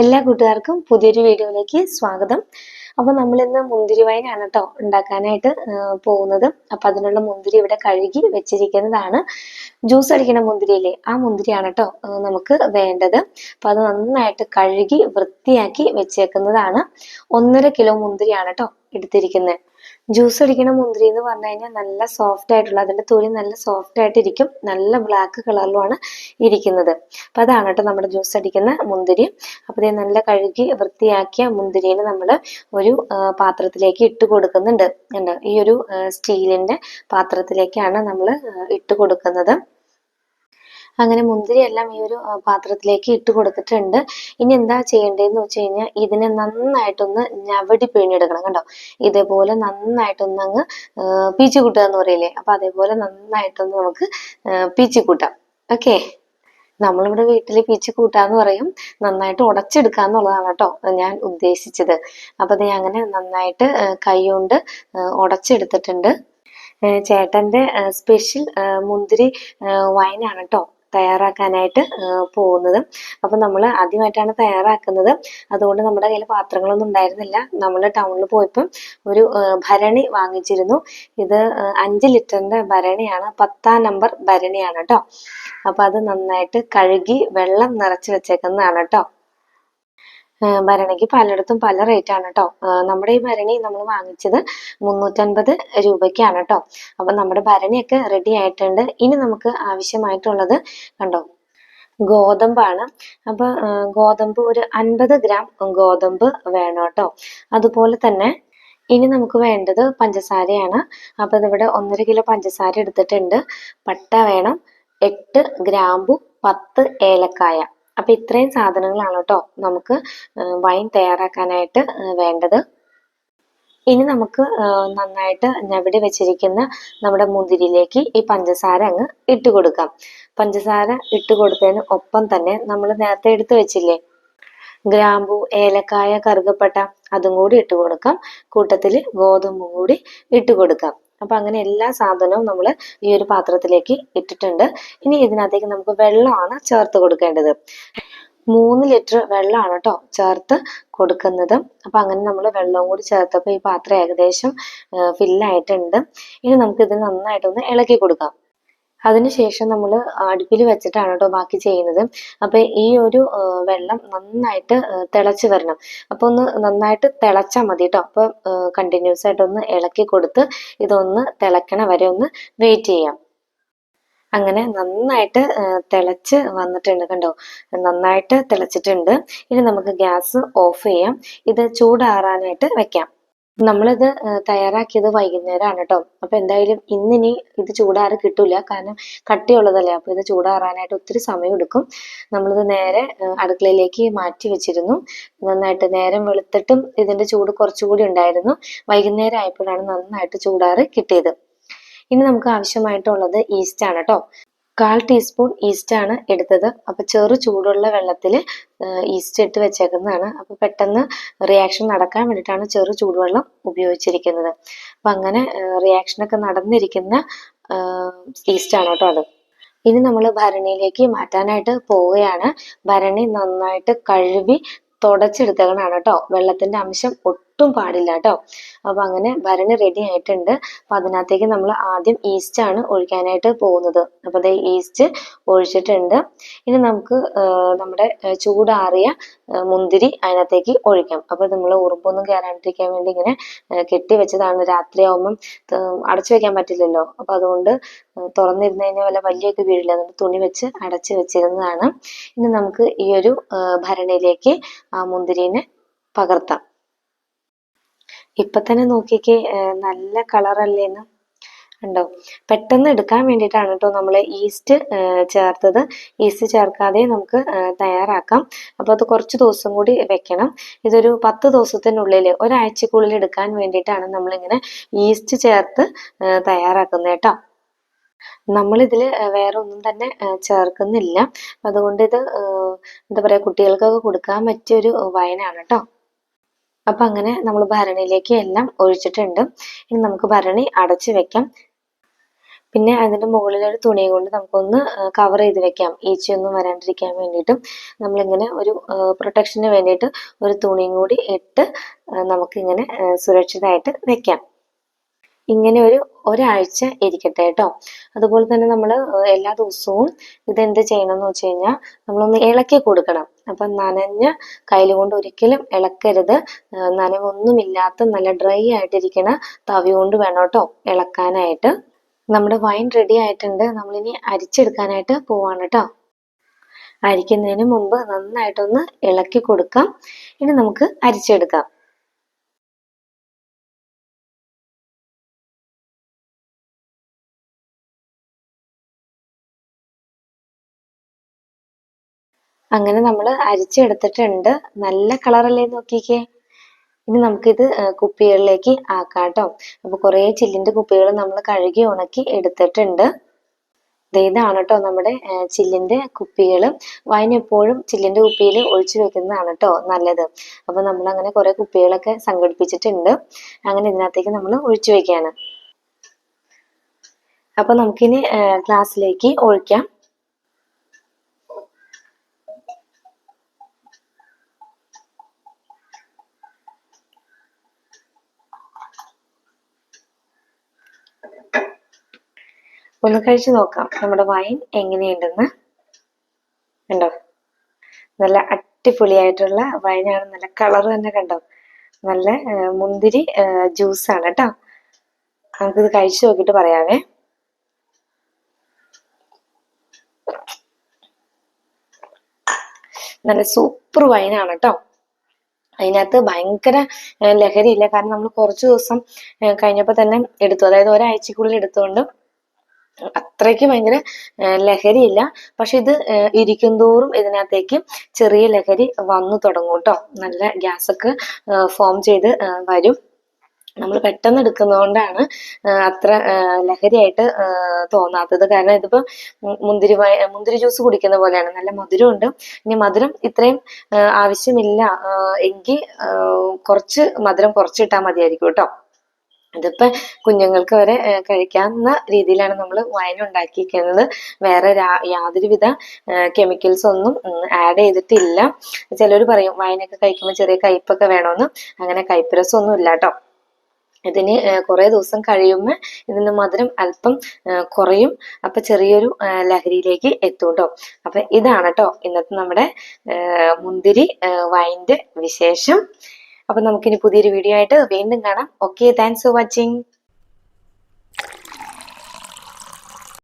എല്ലാ കൂട്ടുകാർക്കും പുതിയൊരു വീഡിയോയിലേക്ക് സ്വാഗതം. അപ്പോൾ നമ്മളിന്ന് മുന്തിരി വൈനാണ് കേട്ടോ ഉണ്ടാക്കാനായിട്ട് പോകുന്നത്. അപ്പോൾ അതിനുള്ള മുന്തിരി ഇവിടെ കഴുകി വെച്ചിരിക്കുന്നതാണ്. ജ്യൂസ് അടിക്കുന്ന മുന്തിരിയില്ലേ ആ മുന്തിരിയാണ് കേട്ടോ നമുക്ക് വേണ്ടത്. അപ്പോൾ അത് നന്നായിട്ട് കഴുകി വൃത്തിയാക്കി വെച്ചേക്കുന്നതാണ്. ഒന്നര കിലോ മുന്തിരിയാണ് കേട്ടോ എടുത്തിരിക്കുന്നത് ജ്യൂസ് അടിക്കുന്ന മുന്തിരി എന്ന് പറഞ്ഞു കഴിഞ്ഞാൽ നല്ല സോഫ്റ്റ് ആയിട്ടുള്ള അതിന്റെ തൊലി നല്ല സോഫ്റ്റ് ആയിട്ടിരിക്കും. നല്ല ബ്ലാക്ക് കളറിലുമാണ് ഇരിക്കുന്നത്. അപ്പൊ അതാണ് കേട്ടോ നമ്മുടെ ജ്യൂസ് അടിക്കുന്ന മുന്തിരി. അപ്പോൾ ഇത് നല്ല കഴുകി വൃത്തിയാക്കിയ മുന്തിരിനെ നമ്മൾ ഒരു പാത്രത്തിലേക്ക് ഇട്ട് കൊടുക്കുന്നുണ്ട്. ഈ ഒരു സ്റ്റീലിന്റെ പാത്രത്തിലേക്കാണ് നമ്മൾ ഇട്ട് കൊടുക്കുന്നത്. അങ്ങനെ മുന്തിരി എല്ലാം ഈ ഒരു പാത്രത്തിലേക്ക് ഇട്ട് കൊടുത്തിട്ടുണ്ട്. ഇനി എന്താ ചെയ്യേണ്ടതെന്ന് വെച്ച് കഴിഞ്ഞാൽ ഇതിനെ നന്നായിട്ടൊന്ന് ഞവടി പിഴിഞ്ഞെടുക്കണം കണ്ടോ? ഇതേപോലെ നന്നായിട്ടൊന്ന് അങ്ങ് പീച്ചു കൂട്ടുക എന്ന് പറയില്ലേ? അപ്പൊ അതേപോലെ നന്നായിട്ടൊന്ന് നമുക്ക് പീച്ചു കൂട്ടാം. ഓക്കെ? നമ്മളിവിടെ വീട്ടിൽ പീച്ച് കൂട്ടാന്ന് പറയും. നന്നായിട്ട് ഉടച്ചെടുക്കുക എന്നുള്ളതാണ് കേട്ടോ ഞാൻ ഉദ്ദേശിച്ചത്. അപ്പൊ അത് അങ്ങനെ നന്നായിട്ട് കൈകൊണ്ട് ഉടച്ചെടുത്തിട്ടുണ്ട്. ചേട്ടന്റെ സ്പെഷ്യൽ മുന്തിരി വൈനാണ് കേട്ടോ. തയ്യാറാക്കാനായിട്ട് പോകുന്നത്. അപ്പൊ നമ്മൾ ആദ്യമായിട്ടാണ് തയ്യാറാക്കുന്നത്. അതുകൊണ്ട് നമ്മുടെ കയ്യിൽ പാത്രങ്ങളൊന്നും ഉണ്ടായിരുന്നില്ല. നമ്മൾ ടൗണിൽ പോയപ്പം ഒരു ഭരണി വാങ്ങിച്ചിരുന്നു. ഇത് അഞ്ച് ലിറ്ററിന്റെ ഭരണിയാണ്. പത്താം നമ്പർ ഭരണിയാണ് കേട്ടോ അപ്പൊ അത് നന്നായിട്ട് കഴുകി വെള്ളം നിറച്ച് വെച്ചേക്കുന്നതാണ് കേട്ടോ ഭരണിക്ക് പലയിടത്തും പല റേറ്റ് ആണ് കേട്ടോ നമ്മുടെ ഈ ഭരണി നമ്മൾ വാങ്ങിച്ചത് മുന്നൂറ്റൻപത് രൂപയ്ക്കാണ് കേട്ടോ അപ്പൊ നമ്മുടെ ഭരണിയൊക്കെ റെഡി ആയിട്ടുണ്ട്. ഇനി നമുക്ക് ആവശ്യമായിട്ടുള്ളത് കണ്ടോ? ഗോതമ്പാണ്. അപ്പൊ ഗോതമ്പ് ഒരു അൻപത് ഗ്രാം ഗോതമ്പ് വേണം കേട്ടോ അതുപോലെ തന്നെ ഇനി നമുക്ക് വേണ്ടത് പഞ്ചസാരയാണ്. അപ്പൊ ഇതിവിടെ ഒന്നര കിലോ പഞ്ചസാര എടുത്തിട്ടുണ്ട്. പട്ട വേണം. എട്ട് ഗ്രാമ്പു പത്ത് ഏലക്കായ. അപ്പൊ ഇത്രയും സാധനങ്ങളാണ് കേട്ടോ നമുക്ക് വൈൻ തയ്യാറാക്കാനായിട്ട് വേണ്ടത്. ഇനി നമുക്ക് നന്നായിട്ട് ഞവിടെ വെച്ചിരിക്കുന്ന നമ്മുടെ മുന്തിരിയിലേക്ക് ഈ പഞ്ചസാര അങ്ങ് ഇട്ട് കൊടുക്കാം. പഞ്ചസാര ഇട്ട് കൊടുത്തതിന് ഒപ്പം തന്നെ നമ്മൾ നേരത്തെ എടുത്തു വെച്ചില്ലേ? ഗ്രാമ്പു ഏലക്കായ കറുകപ്പട്ട അതും കൂടി ഇട്ട് കൊടുക്കാം. കൂട്ടത്തിൽ ഗോതമ്പും കൂടി ഇട്ട് കൊടുക്കാം. അപ്പൊ അങ്ങനെ എല്ലാ സാധനവും നമ്മൾ ഈ ഒരു പാത്രത്തിലേക്ക് ഇട്ടിട്ടുണ്ട്. ഇനി ഇതിനകത്തേക്ക് നമുക്ക് വെള്ളമാണ് ചേർത്ത് കൊടുക്കേണ്ടത്. മൂന്ന് ലിറ്റർ വെള്ളമാണ് കേട്ടോ ചേർത്ത് കൊടുക്കുന്നത്. അപ്പൊ അങ്ങനെ നമ്മൾ വെള്ളവും കൂടി ചേർത്തപ്പോൾ ഈ പാത്രം ഏകദേശം ഫില്ലായിട്ടുണ്ട് ഇനി നമുക്ക് ഇത് നന്നായിട്ടൊന്ന് ഇളക്കി കൊടുക്കാം. അതിനുശേഷം നമ്മൾ അടുപ്പിൽ വെച്ചിട്ടാണ് കേട്ടോ ബാക്കി ചെയ്യുന്നത്. അപ്പൊ ഈ ഒരു വെള്ളം നന്നായിട്ട് തിളച്ച് വരണം. അപ്പൊ ഒന്ന് നന്നായിട്ട് തിളച്ചാൽ മതി കേട്ടോ അപ്പൊ കണ്ടിന്യൂസ് ആയിട്ട് ഒന്ന് ഇളക്കി കൊടുത്ത് ഇതൊന്ന് തിളക്കണ വരെ ഒന്ന് വെയിറ്റ് ചെയ്യാം. അങ്ങനെ നന്നായിട്ട് തിളച്ച് വന്നിട്ടുണ്ട് കണ്ടോ? നന്നായിട്ട് തിളച്ചിട്ടുണ്ട്. ഇനി നമുക്ക് ഗ്യാസ് ഓഫ് ചെയ്യാം. ഇത് ചൂടാറാനായിട്ട് വെക്കാം. നമ്മളിത് തയ്യാറാക്കിയത് വൈകുന്നേരമാണ് കേട്ടോ അപ്പൊ എന്തായാലും ഇന്നിനി ഇത് ചൂടാറ് കിട്ടൂല. കാരണം കട്ടിയുള്ളതല്ലേ. അപ്പൊ ഇത് ചൂടാറാനായിട്ട് ഒത്തിരി സമയം എടുക്കും നമ്മളിത് നേരെ അടുക്കളയിലേക്ക് മാറ്റി വെച്ചിരുന്നു. നന്നായിട്ട് നേരം വെളുത്തിട്ടും ഇതിന്റെ ചൂട് കുറച്ചുകൂടി ഉണ്ടായിരുന്നു. വൈകുന്നേരം ആയപ്പോഴാണ് നന്നായിട്ട് ചൂടാറ് കിട്ടിയത്. ഇനി നമുക്ക് ആവശ്യമായിട്ടുള്ളത് ഈസ്റ്റ് ആണ് കേട്ടോ കാൽ ടീസ്പൂൺ ഈസ്റ്റ് ആണ് എടുത്തത്. അപ്പൊ ചെറു ചൂടുള്ള വെള്ളത്തിൽ ഈസ്റ്റ് ഇട്ട് വെച്ചേക്കുന്നതാണ്. അപ്പൊ പെട്ടെന്ന് റിയാക്ഷൻ നടക്കാൻ വേണ്ടിയിട്ടാണ് ചെറു ചൂടുവെള്ളം ഉപയോഗിച്ചിരിക്കുന്നത്. അപ്പൊ അങ്ങനെ റിയാക്ഷൻ ഒക്കെ നടന്നിരിക്കുന്ന ഈസ്റ്റ് ആണ് കേട്ടോ അത്. ഇനി നമ്മൾ ഭരണിയിലേക്ക് മാറ്റാനായിട്ട് പോവുകയാണ്. ഭരണി നന്നായിട്ട് കഴുകി തുടച്ചെടുത്തതാണ് കേട്ടോ. വെള്ളത്തിന്റെ അംശം ഒട്ടും പാടില്ല കേട്ടോ അപ്പൊ അങ്ങനെ ഭരണി റെഡി ആയിട്ടുണ്ട്. അപ്പൊ അതിനകത്തേക്ക് നമ്മൾ ആദ്യം ഈസ്റ്റ് ആണ് ഒഴിക്കാനായിട്ട് പോകുന്നത്. അപ്പൊ അതേ ഈസ്റ്റ് ഒഴിച്ചിട്ടുണ്ട്. ഇനി നമുക്ക് നമ്മുടെ ചൂടാറിയ മുന്തിരി അതിനകത്തേക്ക് ഒഴിക്കാം. അപ്പൊ നമ്മൾ ഉറുമ്പൊന്നും കയറാണ്ടിരിക്കാൻ വേണ്ടി ഇങ്ങനെ കെട്ടി വെച്ചതാണ്. രാത്രിയാവുമ്പം അടച്ചു വെക്കാൻ പറ്റില്ലല്ലോ. അപ്പൊ അതുകൊണ്ട് തുറന്നിരുന്ന് കഴിഞ്ഞാൽ വല്ല വലിയൊക്കെ വീഴില്ല. അതുകൊണ്ട് തുണി വെച്ച് അടച്ചു വെച്ചിരുന്നതാണ്. ഇനി നമുക്ക് ഈ ഒരു ഭരണിയിലേക്ക് ആ മുന്തിരിനെ പകർത്താം. ഇപ്പൊ തന്നെ നോക്കിക്കേ നല്ല കളറല്ലേന്ന് ഉണ്ടോ പെട്ടെന്ന് എടുക്കാൻ വേണ്ടിയിട്ടാണ് കേട്ടോ നമ്മൾ ഈസ്റ്റ് ചേർത്തത്. ഈസ്റ്റ് ചേർക്കാതെ നമുക്ക് തയ്യാറാക്കാം. അപ്പോൾ അത് കുറച്ച് ദിവസം കൂടി വെക്കണം. ഇതൊരു പത്ത് ദിവസത്തിനുള്ളിൽ ഒരാഴ്ചക്കുള്ളിൽ എടുക്കാൻ വേണ്ടിയിട്ടാണ് നമ്മളിങ്ങനെ ഈസ്റ്റ് ചേർത്ത് തയ്യാറാക്കുന്നത് കേട്ടോ. നമ്മളിതിൽ വേറെ ഒന്നും തന്നെ ചേർക്കുന്നില്ല. അതുകൊണ്ട് ഇത് എന്താ പറയുക കുട്ടികൾക്കൊക്കെ കൊടുക്കാൻ പറ്റിയ ഒരു വയനാണ് കേട്ടോ. അപ്പൊ അങ്ങനെ നമ്മൾ ഭരണിയിലേക്ക് എല്ലാം ഒഴിച്ചിട്ടുണ്ട്. ഇനി നമുക്ക് ഭരണി അടച്ചു വെക്കാം. പിന്നെ അതിന്റെ മുകളിലൊരു തുണി കൊണ്ട് നമുക്കൊന്ന് കവർ ചെയ്ത് വെക്കാം. ഈച്ചയൊന്നും വരാണ്ടിരിക്കാൻ വേണ്ടിയിട്ടും. നമ്മളിങ്ങനെ ഒരു പ്രൊട്ടക്ഷന് വേണ്ടിയിട്ട് ഒരു തുണിയും കൂടി ഇട്ട് നമുക്കിങ്ങനെ സുരക്ഷിതമായിട്ട് വെക്കാം. ഇങ്ങനെ ഒരു ഒരാഴ്ച ഇരിക്കട്ടെ കേട്ടോ അതുപോലെ തന്നെ നമ്മൾ എല്ലാ ദിവസവും ഇതെന്ത് ചെയ്യണം എന്ന് വെച്ച് കഴിഞ്ഞാൽ നമ്മളൊന്ന് ഇളക്കി കൊടുക്കണം. അപ്പം നനഞ്ഞ കയ്യിൽ കൊണ്ട് ഒരിക്കലും ഇളക്കരുത്. നനവൊന്നുമില്ലാത്ത നല്ല ഡ്രൈ ആയിട്ടിരിക്കണ തവി കൊണ്ട് വേണം കേട്ടോ ഇളക്കാനായിട്ട്. നമ്മുടെ വൈൻ റെഡി ആയിട്ടുണ്ട്. നമ്മളിനി അരിച്ചെടുക്കാനായിട്ട് പോവാണ് കേട്ടോ അരിക്കുന്നതിന് മുമ്പ് നന്നായിട്ടൊന്ന് ഇളക്കി കൊടുക്കാം. ഇനി നമുക്ക് അരിച്ചെടുക്കാം. അങ്ങനെ നമ്മൾ അരിച്ചെടുത്തിട്ടുണ്ട്. നല്ല കളറല്ലേ നോക്കിക്കേ. ഇനി നമുക്കിത് കുപ്പികളിലേക്ക് ആക്കാം കേട്ടോ അപ്പൊ കുറേ ചില്ലിന്റെ കുപ്പികൾ നമ്മൾ കഴുകി ഉണക്കി എടുത്തിട്ടുണ്ട്. ഇതാണ് കേട്ടോ നമ്മുടെ ചില്ലിന്റെ കുപ്പികൾ എപ്പോഴും ചില്ലിന്റെ കുപ്പിയിൽ ഒഴിച്ചു വെക്കുന്നതാണ് കേട്ടോ നല്ലത്. അപ്പൊ നമ്മൾ അങ്ങനെ കുറെ കുപ്പികളൊക്കെ സംഘടിപ്പിച്ചിട്ടുണ്ട്. അങ്ങനെ ഇതിനകത്തേക്ക് നമ്മൾ ഒഴിച്ചു വെക്കുകയാണ് അപ്പൊ നമുക്കിനി ഗ്ലാസ്സിലേക്ക് ഒഴിക്കാം. ഒന്ന് കഴിച്ചു നോക്കാം. നമ്മുടെ വൈൻ എങ്ങനെയുണ്ടെന്ന്. കണ്ടോ? നല്ല അടിപൊളിയായിട്ടുള്ള വൈനാണ് നല്ല കളർ തന്നെ കണ്ടോ? നല്ല മുന്തിരി ജ്യൂസാണ് കേട്ടോ. നമുക്കിത് കഴിച്ചു നോക്കിയിട്ട് പറയാവേ. നല്ല സൂപ്പർ വൈനാണ് കേട്ടോ. അതിനകത്ത് ഭയങ്കര ലഹരിയില്ല. കാരണം നമ്മൾ കുറച്ച് ദിവസം കഴിഞ്ഞപ്പോ കഴിഞ്ഞപ്പോൾ തന്നെ എടുത്തു. അതായത് ഒരാഴ്ചക്കുള്ളിൽ എടുത്തുകൊണ്ട് അത്രയ്ക്ക് ഭയങ്കര ലഹരിയില്ല. പക്ഷെ ഇത് ഇരിക്കും തോറും ഇതിനകത്തേക്ക് ചെറിയ ലഹരി വന്നു തുടങ്ങും കേട്ടോ നല്ല ഗ്യാസൊക്കെ ഫോം ചെയ്ത് വരും. നമ്മൾ പെട്ടെന്ന് എടുക്കുന്നതുകൊണ്ടാണ് അത്ര ലഹരിയായിട്ട് തോന്നാത്തത്. കാരണം ഇതിപ്പോൾ മുന്തിരി മുന്തിരി ജ്യൂസ് കുടിക്കുന്ന പോലെയാണ്. നല്ല മധുരമുണ്ട്. ഇനി മധുരം ഇത്രയും ആവശ്യമില്ല. എങ്കിൽ കുറച്ച് മധുരം കുറച്ചിട്ടാൽ മതിയായിരിക്കും കേട്ടോ. ഇതിപ്പോ കുഞ്ഞുങ്ങൾക്ക് വരെ കഴിക്കാവുന്ന രീതിയിലാണ് നമ്മൾ വൈൻ ഉണ്ടാക്കിയിരിക്കുന്നത്. വേറെ യാതൊരുവിധ കെമിക്കൽസ് ഒന്നും ആഡ് ചെയ്തിട്ടില്ല. ചിലർ പറയും വൈനൊക്കെ കഴിക്കുമ്പോൾ ചെറിയ കയ്പൊക്കെ വേണമെന്ന് അങ്ങനെ കയ്പ് ഒന്നും ഇല്ല കേട്ടോ ഇതിന് കുറെ ദിവസം കഴിയുമ്പോൾ ഇതിന്റെ മധുരം അല്പം കുറയും. അപ്പൊ ചെറിയൊരു ലഹരിയിലേക്ക് എത്തും കേട്ടോ അപ്പൊ ഇതാണ് കേട്ടോ ഇന്നത്തെ നമ്മുടെ മുന്തിരി വൈന്റെ വിശേഷം. അപ്പൊ നമുക്കിനി പുതിയൊരു വീഡിയോ ആയിട്ട് വീണ്ടും കാണാം. Okay thanks for watching